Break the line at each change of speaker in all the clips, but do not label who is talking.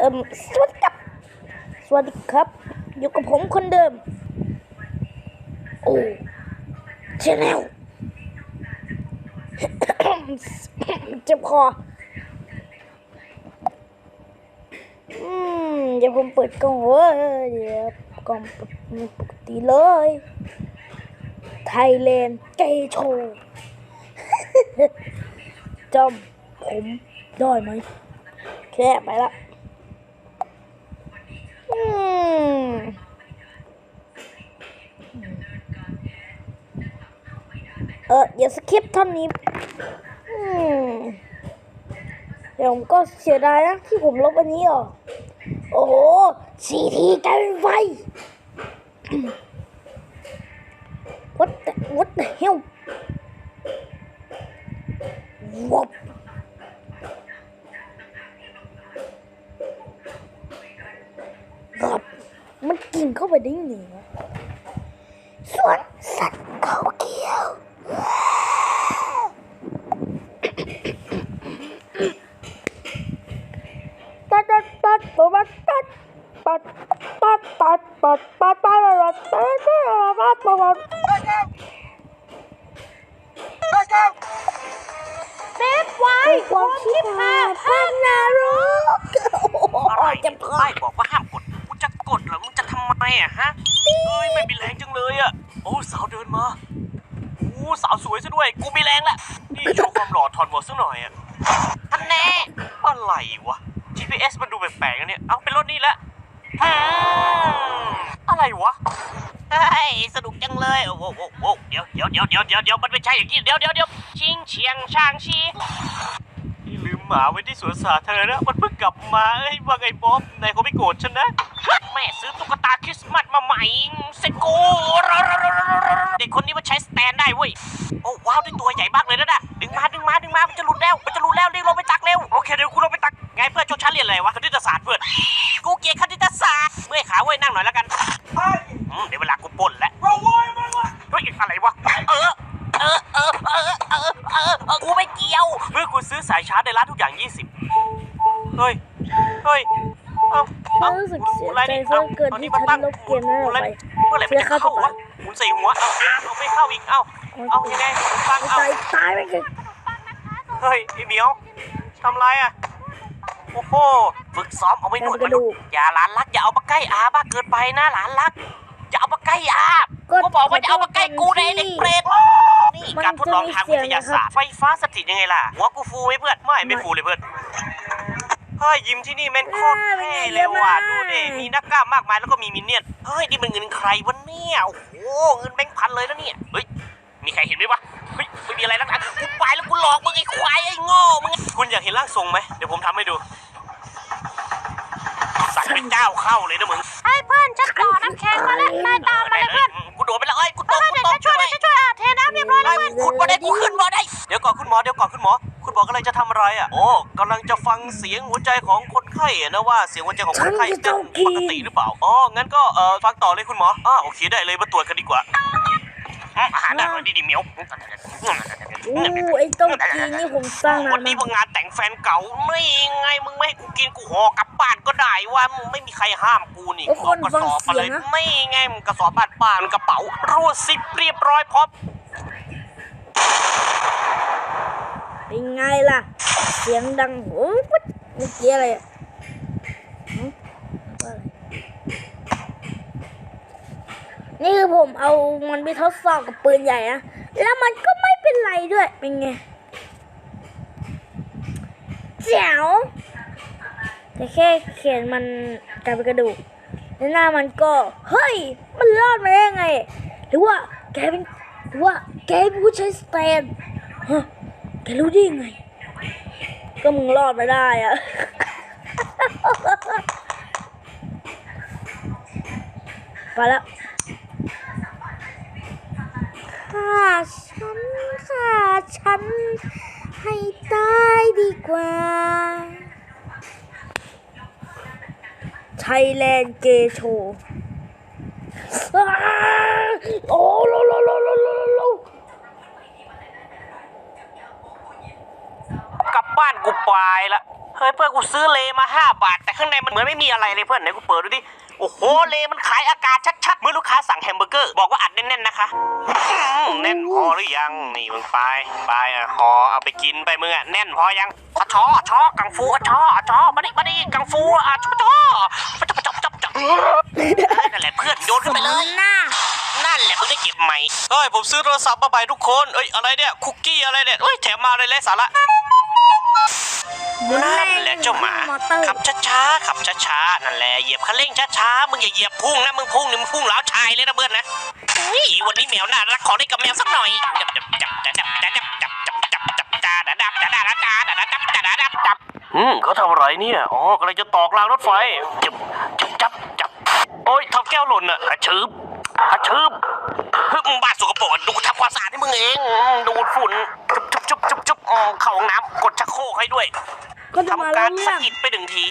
เอิมสวัสดีครับ สวัสดีครับ อยู่กับผมคนเดิม โอ้ชแนลเจ็บคอ อืมเดี๋ยวผมเปิดกล้องเว้ยเดี๋ยวกล้องปกติเลย ไทยแลนด์เกย์โชว์จำผมได้ไหม แค่ไปละ อืม เอออย่าสคิปท่อนนี้เดี๋ยวผมก็เสียดายนะที่ผมลบอันนี้อะโอ้โหซีทีกลายเป็นไฟ what the what the hell วับวับมันกินเข้าไปได้ไงสวนสัตว์เขาเขียว ตัดเซฟไว้ความคิดพาพังนรกอะ
ไร
เจ็บคอ
ไม่บอกว่าห้ามกดกูจะกดเหรอมึงจะทำไมอะฮะเฮ้ยไม่มีแรงจังเลยอะโอ้สาวเดินมาโอ้สาวสวยซะด้วย กูมีแรงละนี่โชว์ความหล่อถอนหมวกสักหน่อยอะท่านแน่อะไรวะ GPS มันดูแปลกๆนะเนี่ยเอาเป็นรถนี่ละอะไรวะ เฮ้ยสนุกจังเลยโอ้โหโอ้โหเดี๋ยวเดี๋ยวเดี๋ยวเดี๋ยวเดี๋ยวเดี๋ยวมันไม่ใช่อย่างนี้เดี๋ยวเดี๋ยวเดี๋ยวชิงเชียงช่างชีนี่ลืมหมาไว้ที่สวนสาธารณะมันเพิ่งกลับมาเอ้ยว่าไงบ๊อบนายเขาไม่โกรธฉันนะแม่ซื้อตุ๊กตาคริสต์มาสมาใหม่เซ็ตกูเด็กคนนี้มันใช้สแตนได้เว้ยโอ้ว้าวนี่ตัวใหญ่มากเลยนะน่ะดึงมาดึงมาดึงายชาร์จในร้านทุกอย่าง 20 เฮ้ย เฮ้ย เอ้า
ฉันรู้สึกเสียใจซะเกินที่ฉันลบเกมนั้นออกไป
เมื่อไหร่มันจะเข้าวะหมุนใส่หัว เอาเอาไม่เข้าอีก เอาเอายังไงฟัง เอา
ตายตายไปเลย
เฮ้ยพี่เหมียวทำไรอะ โอ้โห ฝึกซ้อมเอาไว้หนวด
กระดูก
อย่าหลานรัก อย่าเอามาใกล้อาบ้าเกินไปนะหลานรัก อย่าเอามาใกล้อา
ก็
ก็บอกว่าจะเอามาใกล้กูในเด็กเปรตนี่
มัน
การทดลองทางวิทยาศาสตร์
จะ
ไฟฟ้าสถิตยังไงล่ะหัวกูฟูไหมเพื่อนไม่ไม่ฟูเลยเพื่อนเฮ้ยยิ้มที่นี่แม่งโคตรเท่เลยว่ะดูดิมีนักกล้ามมากมายแล้วก็มีมินเนี่ยนเฮ้ยนี่มันเงินใครวะเนี่ยโอ้โหเงินแบงค์พันเลยนะเนี่ยเฮ้ยมีใครเห็นไหมวะเฮ้ยไม่มีอะไรแล้วนะกูไปแล้วกูหลอกมึงไอ้ควายไอ้โง่มึงคุณอยากเห็นร่างทรงไหมเดี๋ยวผมทำให้ดูสั่งเป็นเจ้าเข้าเลยนะมึง
ให้เพื่อนฉันต่อน้ำแข็งมาแล้วนายตามมาเลยเพื่อน
กู โดดไปแล้วเอ้ยกูตก
เดี๋
กู
ยว
ต
ฉั
ก
นช่
ช่
ว
วยย
เดี๋ยวฉันช่วยอะเทน้ำเรียบร้อยแล้ว
ไอ้
เพื่อน
ขุดมาได้กูขึ้นมาได้เดี๋ยวก่อนคุณหมอเดี๋ยวก่อนคุณหมอ คุณบอกกำลังจะทำอะไรอะโอ้กำลังจะฟังเสียงหัวใจของคนไข้อะนะว่าเสียงหัวใจของคนไข้เต้นปกติหรือเปล่าอ๋องั้นก็เอ่อฟังต่อเลยคุณหมออ่าโอเคได้เลยมาตรวจกันดีกว่า อืมอาหารได้เลยดีดีๆเหมียว
อู้ไอ้ต้มจีนนี่ผมสร้างนา
วันน
มา
นี้ว่างานแต่งแฟนเก่าไม่ไงมึงไม่ให้กูกินกูห่อกลับบ้านก็ได้ว่ามึงไม่มีใครห้ามกูนี่
ทุกคน
กระ
ฟัง
สอบมา
เสี
เลยย
งนะ
ไม่ไงมึงกระสอบบ้านป้านกระเป๋ารัวซิปเรียบร้อยพร้อม
เป็นไงล่ะ เสียงดังโอ้ยปุ๊ดเมื่อกี้อะไรอะหึว่าอะไร นี่คือผมเอามันไปทดสอบกับปืนใหญ่นะ แล้วมันก็ไม่เป็นไรด้วย เป็นไงแจ๋วแต่แค่เขียนมันกลายเป็นกระดูกแล้วหน้ามันก็ เฮ้ย มันรอดมาได้ไง หรือว่าแกเป็นหรือว่าแกเป็นผู้ใช้สแตนฮะแกรู้ได้ยังไง ก็มึงรอดมาได้อะไปแล้ว ฆ่าฉันฆ่าฉัน ให้ตายดีกว่าไทยแลนด์เกโชว์โอ้โลโลโลโลโลโล
กลับบ้านกูไปละ เฮ้ยเพื่อนกูซื้อเลมาห้าบาท แต่ข้างในมันเหมือนไม่มีอะไรเลยเพื่อนไหนกูเปิดดูดิ โอ้โห เลมันขายอากาศชัดๆ เมื่อลูกค้าสั่งแฮมเบอร์เกอร์ บอกว่าอัดแน่นๆนะคะ แน่นพอหรือยัง นี่มึงไป ไปอะหอเอาไปกินไปมึงอะแน่นพอยังอะชอชอกังฟูอะชออชอมาดิมาดิกังฟูอะชอชอจับจับจับจับนั่นแหละเพื่อนโยนขึ้นไปเลย
หน้า
นั่นแหละมึงได้เก็บใหมเฮ้ยผมซื้อโทรศัพท์มาใหม่ทุกคนเอ้ยอะไรเนี่ยคุกกี้อะไรเนี่ยเอ้ยแถมมาเลยเลยสาระนั่นแหละ เจ้าหมา
อเตอร์
ขับช้าๆขับช้าๆนั่นแหละเหยียบคันเร่งช้าๆมึงอย่าเหยียบพุ่งนะมึงพุ่งนี่มึงพุ่งแล้วชายเลยนะเพื่อนนะอุ้ยวันนี้แมวน่ารักขอได้กับแมวสักหน่อยจับจับจับจับจับจับจับจับจับจับจ้าดับดับจ้าดับจ้าดับดับจ้าดับจับอืมเขาทำอะไรเนี่ยอ๋อกำลังจะตอกรางรถไฟจับจับจับจับโอ้ยทำแก้วหล่นอะอะชืบอะชืบเฮ้ยมึงบ้าสกปรกอะดูทำความสะอาดให้มึงเองอืมดูดฝุ่นจุบจุบจุบจุบจุบอืมเข้าห้องน้ำกดชักโครกให้ด้วย
ก็จะมา
ทำกา
เล่ารเรื่
สะ
อง
กิดไปหนึ่งที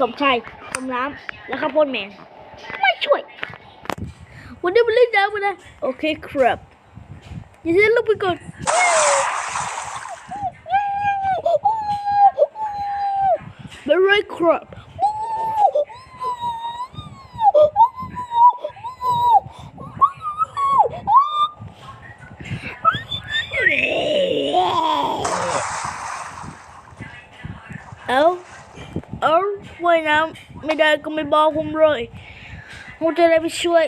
สมชายสมน้ำและข้าวโพดแมนไม่ช่วย วันนี้มาเล่นน้ำกันนะโอเคครับอย่าเล่นลงไปก่อนไม่ไรครับ เอ้าเอาว่ายน้ำไม่ได้ก็ไม่บอกผมเลยผมจะได้ไปช่วย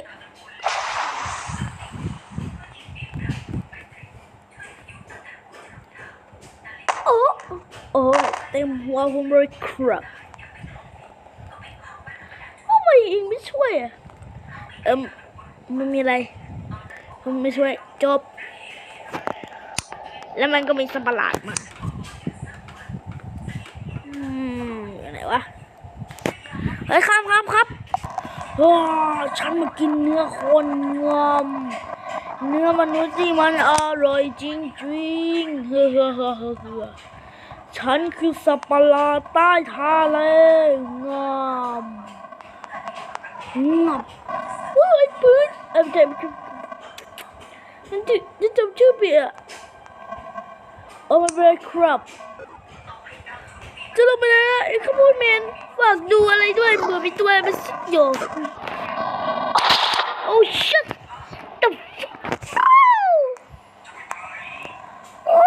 โอ้โอ้เต็มหัวผมเลยครับทำไมเองไม่ช่วยอะเอิมไม่มีอะไร ผมไม่ช่วยจบ แล้วมันก็มีสัตว์ปหลาดมา อืมอยู่ไหนวะ เฮ้ยครับครับครับว้าฉันมากินเนื้อคนงอมเนื้อมนุษย์ที่มันอร่อยจริงๆเฮ้อเฮ้อเฮ้อเฮ้อเฮ้อฉันคือสัตว์ปะลาใต้ทะเลงามงับเฮ้ยปืนเอ้ยไม่ใช่ไม่ใช่มันจะจะจำชื่อเปียโอ้ไม่เป็นครับ จะลงไปแล้วไอ้ขโมยแมนฝากดูอะไรด้วยเผื่อมีตัวอะไรมันสิโยโอ้ชิต the fuck โอ้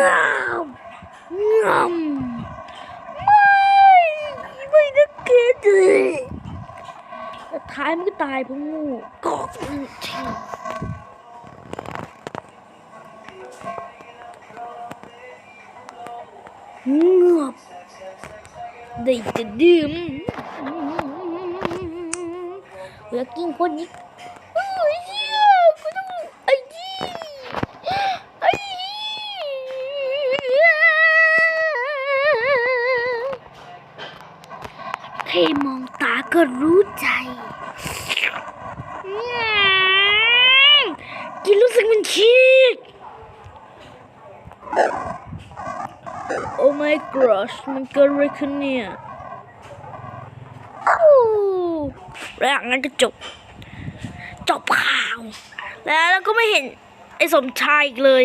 งามงามไม่ไม่นะเกดเลยแต่ท้ายมันก็ตายเพง เงือบได้จะดื่มแล้วกินคนนี้โอ้ยเชี่ยกูต้องไอ้ยี่ไอ้แค่มองตาก็รู้ใจอืมกินรู้สึกมันชีก โอ้ my gosh มันเกิดอะไรขึ้นเนี่ยอู้แล้วอย่างนั้นก็จบ จบข่าว แล้วเราก็ไม่เห็นไอ้สมชายอีกเลย